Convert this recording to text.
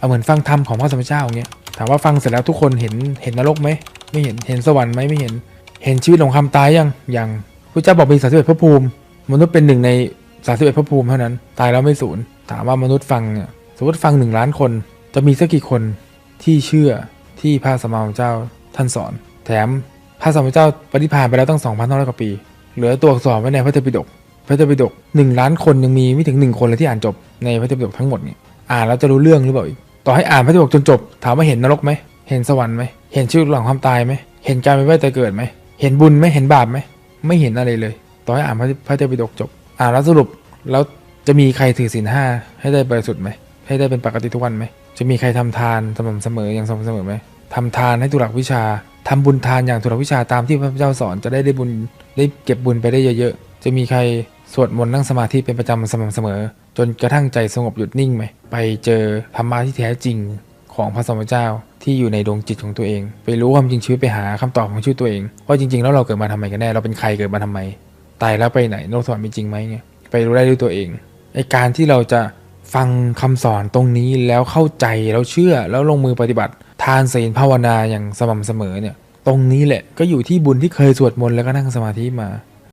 เอาเหมือนฟังธรรมของพระสัมมาเจ้าอย่างเงี้ยถามว่าฟังเสร็จแล้วทุกคนเห็นเห็นนรกไหมไม่เห็นเห็นสวรรค์ไหมไม่เห็น เห็นชีวิตของความตายยังยังพระเจ้าบอกมีสาสิบเอ็ดพระภูมิ มนุษย์เป็นหนึ่งในสาสิบเอ็ดพระภูมิเท่านั้น ตายแล้วไม่สูญถามว่ามนุษย์ฟังเนี่ยสมมติฟังหนึ่งล้านคน จะมีสักกี่คนที่เชื่อที่พระสัมมาสัมพุทธเจ้าท่านสอน แถมพระสัมมาสัมพุทธเจ้าปฏิพานไปแล้วตั้ง2,500กว่าปี เหลือตัวอักษรไว้ในพระเทปิฎกพระเทปิฎกหนึ่งล้านคนยังมีไม่ถึงหนึ่งคนเลยที่อ่านจบในพระเทปิฎกทั้งหมดเนี่ยอ่านแล้วจะรู้เรื่องหรือเปล่าอีก ต่อให้อ่านพระเทปิฎกจนจบ ถามว่าเห็นนรกไหม เห็นสวรรค์ไหม เห็นชีวิตหลังความตายไหม เห็นการไปว่ายตายเกิดไหม เห็นบุญไหมเห็นบาปไหม ไม่เห็นอะไรเลย ต่อให้อ่านพระพระเทปิฎกจบ อ่านแล้วสรุป แล้วจะมีใครถือศีลห้าให้ได้บริสุทธิ์ไหม ให้ได้เป็นปกติทุกวันไหม จะมีใครทำทานสม่ำเสมออย่างสม่ำเสมอไหมทำทานให้ถูกหลักวิชาทำบุญทานอย่างถูกหลักวิชาตามที่พระเจ้าสอนจะได้ได้บุญได้เก็บบุญไปได้เยอะๆ จะมีใคร สวดมนต์นั่งสมาธิเป็นประจำสม่ำเสมอ จนกระทั่งใจสงบหยุดนิ่งไหมไปเจอธรรมะที่แท้จริงของพระสมมเจ้าที่อยู่ในดวงจิตของตัวเอง ไปรู้ความจริงชีวิตไปหาคำตอบของชีวิตตัวเองว่าจริงๆแล้วเราเกิดมาทำไมกันแน่เราเป็นใครเกิดมาทำไมตายแล้วไปไหนโลกสวรรค์มีจริงไหมเนี่ยไปรู้ได้ด้วยตัวเองไอการที่เราจะฟังคำสอนตรงนี้แล้วเข้าใจแล้วเชื่อแล้วลงมือปฏิบัติ ทานศีลภาวนาอย่างสม่ำเสมอเนี่ยตรงนี้แหละก็อยู่ที่บุญที่เคยสวดมนต์แล้วก็นั่งสมาธิมา